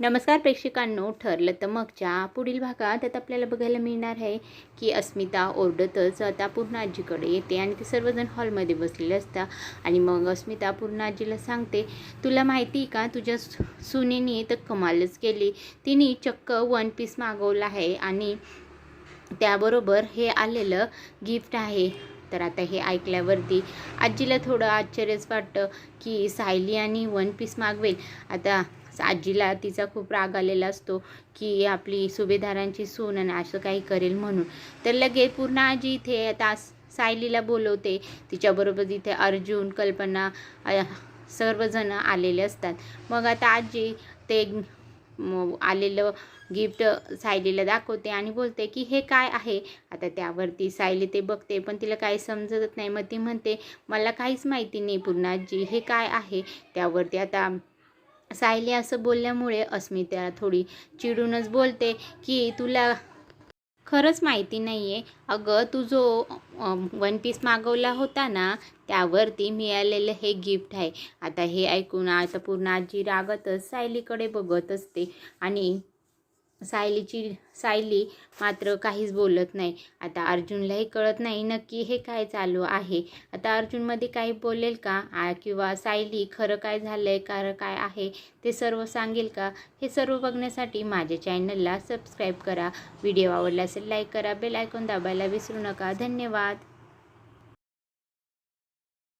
नमस्कार प्रेक्षकांनो ठरलं तर मगच्या पुढील भागात आता आपल्याला बघायला मिळणार आहे की अस्मिता ओरडतच आता पूर्ण आजीकडे येते आणि ते सर्वजण हॉलमध्ये बसलेले असतात. आणि मग अस्मिता पूर्ण आजीला सांगते तुला माहिती आहे का? तुझ्या सु- सुनेने तर कमालच केली. तिने चक्क वन पीस मागवला आहे आणि त्याबरोबर हे आलेलं गिफ्ट आहे. तर आता हे ऐकल्यावरती आजीला थोडं आश्चर्यच वाटतं की सायली आणि वन पीस मागवेल. आता आजीला तिचा खूप राग आलेला असतो की आपली सुभेदारांची सून आणि असं काही करेल म्हणून. तर लगेच पूर्ण आजी इथे आता सायलीला बोलवते. तिच्याबरोबर इथे अर्जुन कल्पना सर्वजण आलेले असतात. मग आता आजी ते आलेलं गिफ्ट सायलीला दाखवते आणि बोलते की हे काय आहे? आता त्यावरती सायली ते बघते पण तिला काही समजत नाही. मग ती म्हणते मला काहीच माहिती नाही पूर्ण जी हे काय आहे? त्यावरती आता सायली असं बोलल्यामुळे अस्मिता थोडी चिडूनच बोलते की तुला खरंच माहिती नाही आहे अगं तू जो वन पीस मागवला होता ना त्यावरती मिळालेलं हे गिफ्ट आहे. आता हे ऐकून आता पूर्ण आजी रागतच सायलीकडे बघत असते आणि सायलीची सायली मात्र काहीच बोलत नाही. आता अर्जुनलाही कळत नाही नक्की हे काय चालू आहे. आता अर्जुनमध्ये काही बोलेल का? आ, किंवा सायली खरं काय झालं आहे खरं काय आहे ते सर्व सांगेल का? हे सर्व बघण्यासाठी माझ्या चॅनलला सबस्क्राईब करा. व्हिडिओ आवडला असेल लाईक करा. बेल आयकॉन दाबायला विसरू नका. धन्यवाद.